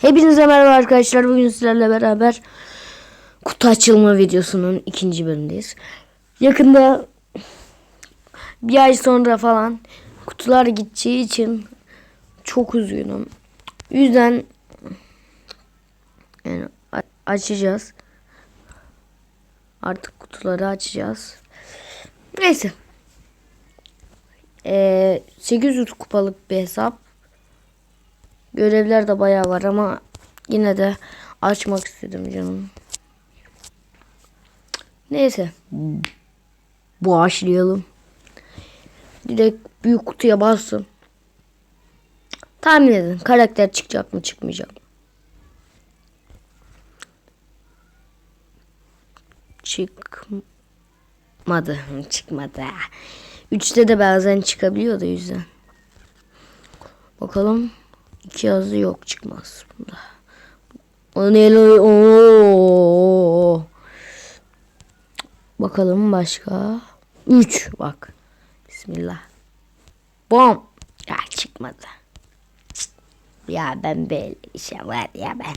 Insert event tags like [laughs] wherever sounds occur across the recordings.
Hepinize merhaba arkadaşlar. Bugün sizlerle beraber kutu açılma videosunun ikinci bölümündeyiz. Yakında bir ay sonra falan kutular gideceği için çok üzgünüm. Yüzden yani açacağız. Artık kutuları açacağız. Neyse. Ee, 800 kupalık bir hesap. Görevler de bayağı var ama yine de açmak istedim canım. Neyse. Başlayalım. Direkt büyük kutuya bastım. Tahmin edin karakter çıkacak mı çıkmayacak mı? Çıkmadı. [laughs] Çıkmadı. Üçte de bazen çıkabiliyor da yüzden. Bakalım. İki yazı yok çıkmaz bunda. O ne? Oo. Bakalım başka. Üç bak. Bismillah. Bom. Ya çıkmadı. Ya ben böyle işe var ya ben.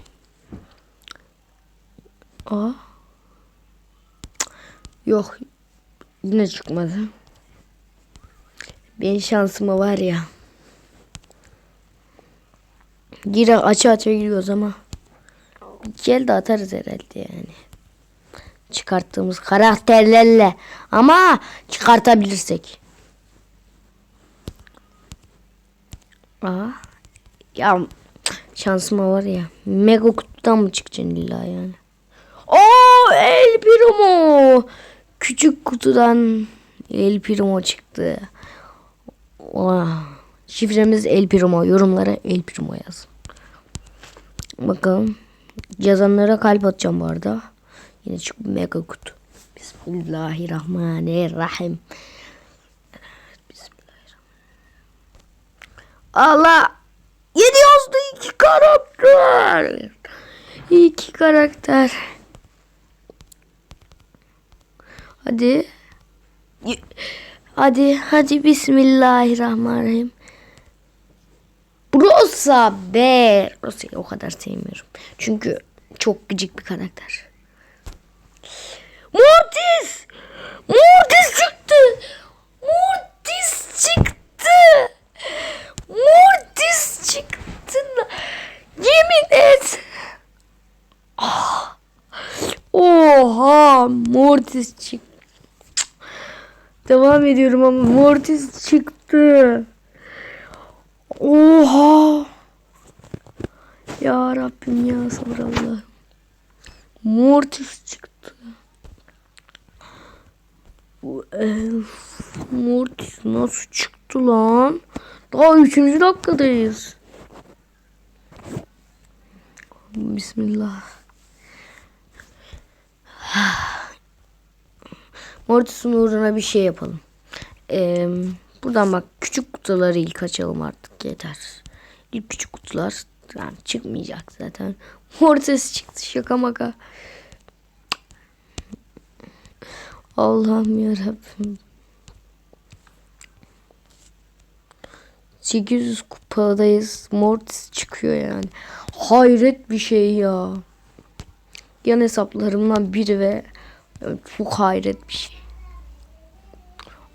Aa. Yok. Yine çıkmadı. Benim şansıma var ya. Gire açı açı giriyoruz ama. Gel de atarız herhalde yani. Çıkarttığımız karakterlerle. Ama çıkartabilirsek. Aa. Ya şansıma var ya. Mega kutudan mı çıkacaksın illa yani? Oo El Primo. Küçük kutudan El Primo çıktı. Oha. Şifremiz El Primo. Yorumlara El Primo yazın. Bakalım. Yazanlara kalp atacağım bu arada. Yine çık mega kutu. Bismillahirrahmanirrahim. Bismillahirrahmanirrahim. Allah. Yedi yazdı iki karakter. İki karakter. Hadi. Hadi hadi Bismillahirrahmanirrahim. Rosa. Rosa'yı o kadar sevmiyorum. Çünkü çok gıcık bir karakter. Mortis! Mortis çıktı! Mortis çıktı! Mortis çıktı! Yemin et! Ah! Oha! Mortis çıktı. Devam ediyorum ama Mortis çıktı. Oha! Ya Rabbim ya sabır Allah'ım. Mortis çıktı. Bu elf Mortis nasıl çıktı lan? Daha üçüncü dakikadayız. Bismillah. Mortis'in uğruna bir şey yapalım. Ee, buradan bak küçük kutuları ilk açalım artık yeter. İlk küçük kutular yani çıkmayacak zaten. [laughs] Mortis çıktı şaka maka. Allah'ım yarabbim. 800 kupadayız. Mortis çıkıyor yani. Hayret bir şey ya. Yan hesaplarımdan biri ve çok hayret bir şey.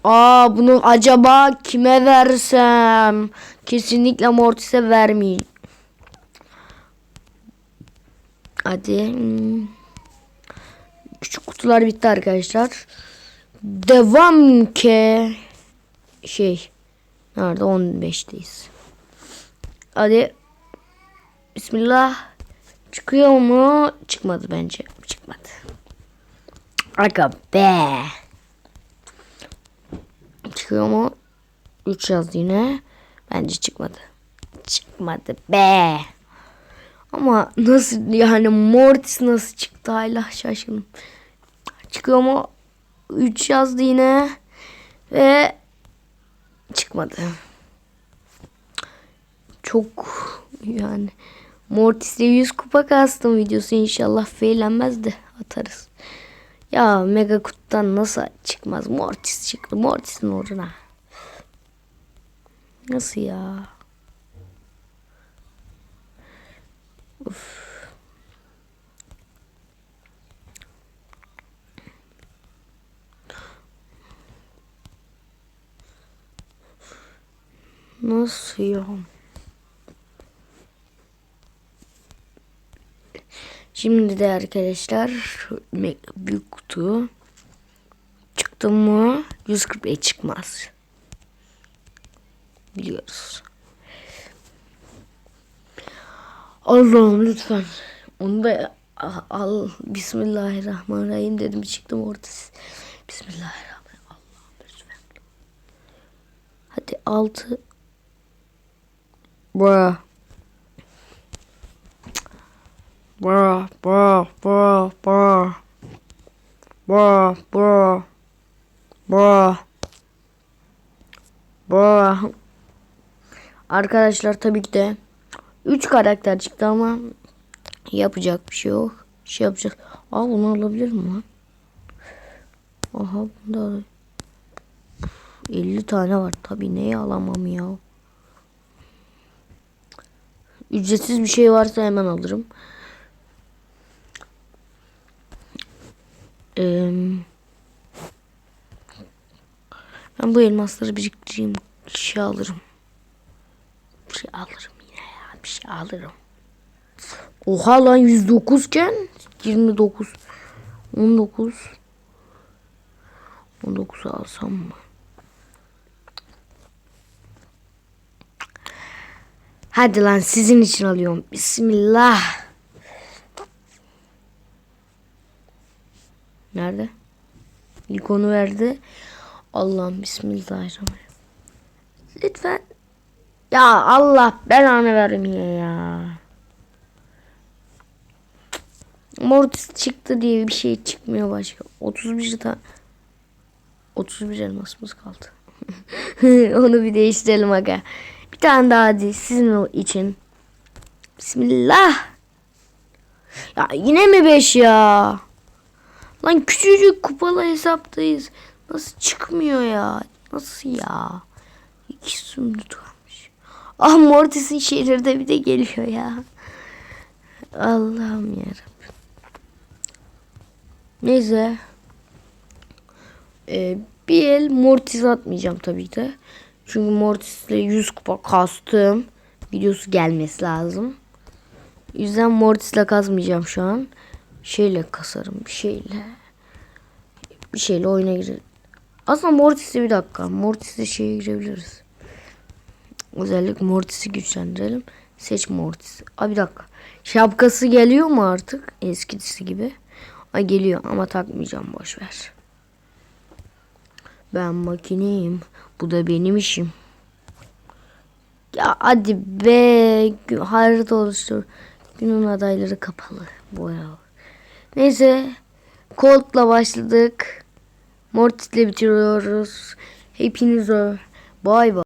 Aa bunu acaba kime versem? Kesinlikle Mortis'e vermeyeyim. Hadi. Küçük kutular bitti arkadaşlar. Devam ki. Şey. Nerede? 15'teyiz. Hadi. Bismillah. Çıkıyor mu? Çıkmadı bence. Çıkmadı. Aga be. Çıkıyor mu? 3 yazdı yine. Bence çıkmadı. Çıkmadı be. Ama nasıl yani Mortis nasıl çıktı hala şaşkınım. Çıkıyor mu? 3 yazdı yine. Ve çıkmadı. Çok yani Mortis'le 100 kupa kastım videosu inşallah feylenmez de atarız. Ya mega kutudan nasıl çıkmaz? Mortis çıktı. Mortis'in uğruna. Nasıl ya? Nasıl ya? Şimdi de arkadaşlar büyük kutu çıktı mı 145 çıkmaz. Biliyoruz. Allah'ım lütfen. Onu da al. Bismillahirrahmanirrahim dedim çıktım orada. Bismillahirrahmanirrahim. Allah'ım lütfen. Hadi altı. Bruh. Bruh, bruh, bruh, bruh. Bruh, bruh. Bruh. Bruh. Arkadaşlar tabii ki de 3 karakter çıktı ama yapacak bir şey yok. Şey yapacağız. Aa bunu alabilir mi lan? Aha bunda al- 50 tane var. Tabii neyi alamam ya. Ücretsiz bir şey varsa hemen alırım. Eee, ben bu elmasları biriktireyim. Bir şey alırım. Bir şey alırım yine ya. Bir şey alırım. Oha lan 109 iken 29 19 19 alsam mı? Hadi lan sizin için alıyorum. Bismillah. Nerede? İlk verdi. Allah'ım bismillahirrahmanirrahim. Lütfen. Ya Allah belanı vermeye ya. Mortis çıktı diye bir şey çıkmıyor başka. 31 tane 31 elmasımız kaldı. [laughs] Onu bir değiştirelim aga. Bir tane daha hadi sizin için. Bismillah. Ya yine mi 5 ya? Lan küçücük kupalı hesaptayız. Nasıl çıkmıyor ya? Nasıl ya? İki sümrüt kalmış. Ah Mortis'in şeyleri de bir de geliyor ya. Allah'ım yarabbim. Neyse. Ee, bir el Mortis atmayacağım tabii ki de. Çünkü Mortis'le 100 kupa kastım. Videosu gelmesi lazım. O yüzden Mortis'le kazmayacağım şu an. Şeyle kasarım bir şeyle. Bir şeyle oyuna girelim. Aslında Mortis'e bir dakika. Mortis'e şeye girebiliriz. Özellikle Mortis'i güçlendirelim. Seç Mortis. Aa bir dakika. Şapkası geliyor mu artık? Eskisi gibi. Ay geliyor ama takmayacağım boş ver. Ben makineyim. Bu da benim işim. Ya hadi be. Harita oluştur. Günün adayları kapalı. Bu ya. Neyse. Colt'la başladık. Mortis'le bitiriyoruz. Hepinize bay bay.